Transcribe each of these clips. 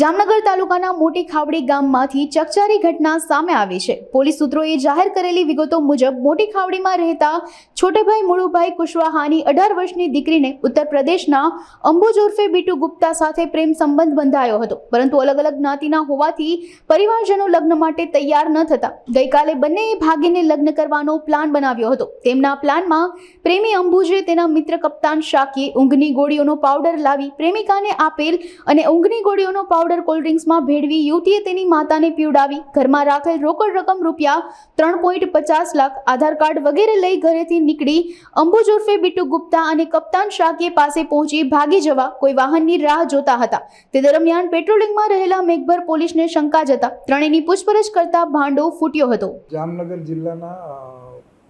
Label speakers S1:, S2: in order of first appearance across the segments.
S1: જામનગર તાલુકાના મોટી ખાવડી ગામમાંથી ચકચારી ઘટના સામે આવી છે. પોલીસ સૂત્રોએ જાહેર કરેલી વિગતો મુજબ મોટી ખાવડીમાં રહેતા છોટેભાઈ મુળુભાઈ કુશવાહાની અઢાર વર્ષની દીકરીને ઉત્તર પ્રદેશના અંબુજ ઉર્ફે બીટુ ગુપ્તા સાથે પ્રેમ સંબંધ બંધાયો હતો. પરંતુ અલગ અલગ જ્ઞાતિના હોવાથી પરિવારજનો લગ્ન માટે તૈયાર ન થતા. ગઈકાલે બંનેએ ભાગીને લગ્ન કરવાનો પ્લાન બનાવ્યો હતો. તેમના પ્લાનમાં પ્રેમી અંબુજે તેના મિત્ર કપ્તાન શાકીએ ઊંઘની ગોળીઓનો પાવડર લાવી પ્રેમિકાને આપેલ અને ઊંઘની ગોળીઓનો પાવડર કોલ્ડ ડ્રિંક્સમાં ભેળવી યુવતીએ તેની માતાને પીવડાવી. ઘરમાં રાખેલ રોકડ રકમ રૂપિયા ત્રણ પોઈન્ટ પચાસ લાખ આધાર કાર્ડ વગેરે લઈ ઘરેથી નીકળી અંબુજ ઉર્ફે બીટુ ગુપ્તા અને કપ્તાન શાકીએ પાસે પહોંચી ભાગી જવા કોઈ વાહનની રાહ જોતા હતા. તે દરમિયાન પેટ્રોલિંગમાં રહેલા મેઘભર પોલીસને શંકા જતા ત્રણેયની પૂછપરછ કરતા ભાંડો ફૂટ્યો હતો.
S2: જામનગર જિલ્લાના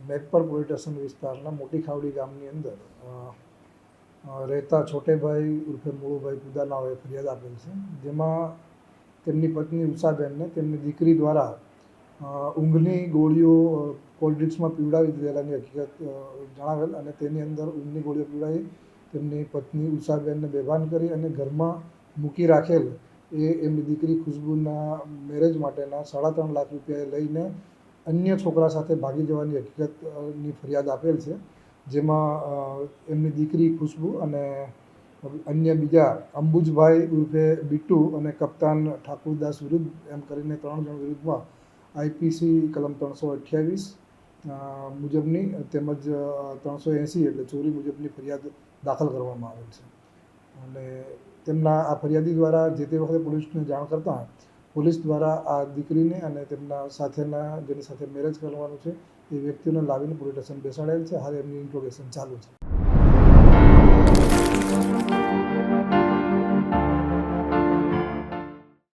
S2: મેઘપર પોલીસ સ્ટેશન વિસ્તારના મોટી ખાવડી ગામની અંદર રહેતા છોટેભાઈ ઉર્ફે મોળુભાઈ કુદાનાઓએ ફરિયાદ આપેલ છે. જેમાં તેમની પત્ની ઉષાબેનને તેમની દીકરી દ્વારા ઊંઘની ગોળીઓ કોલ્ડ ડ્રિંક્સમાં પીવડાવી દીધેલાની હકીકત જણાવેલ અને તેની અંદર ઊંઘની ગોળીઓ પીવડાવી તેમની પત્ની ઉષાબેનને બેભાન કરી અને ઘરમાં મૂકી રાખેલ એ એમની દીકરી ખુશ્બુના મેરેજ માટેના સાડા ત્રણ લાખ રૂપિયા લઈને અન્ય છોકરા સાથે ભાગી જવાની હકીકતની ફરિયાદ આપેલ છે. જેમાં એમની દીકરી ખુશ્બુ અને અન્ય બીજા અંબુજભાઈ ઉર્ફે બીટુ અને કપ્તાન ઠાકુરદાસ વિરુદ્ધ એમ કરીને ત્રણ જણ વિરુદ્ધમાં આઈપીસી કલમ ત્રણસો અઠ્યાવીસ મુજબની તેમજ ત્રણસો એંસી એટલે ચોરી મુજબની ફરિયાદ દાખલ કરવામાં આવેલ છે. અને તેમના આ ફરિયાદી દ્વારા જે તે વખતે પોલીસને જાણ કરતાં પોલીસ દ્વારા આ દીકરીને અને તેમના સાથેના, જેની સાથે મેરેજ કરવાનું છે, એ વ્યક્તિઓને લાવીને પોલીસ સ્ટેશન બેસાડેલ છે. હાલ એમની ઇન્ટ્રોગેશન ચાલુ છે.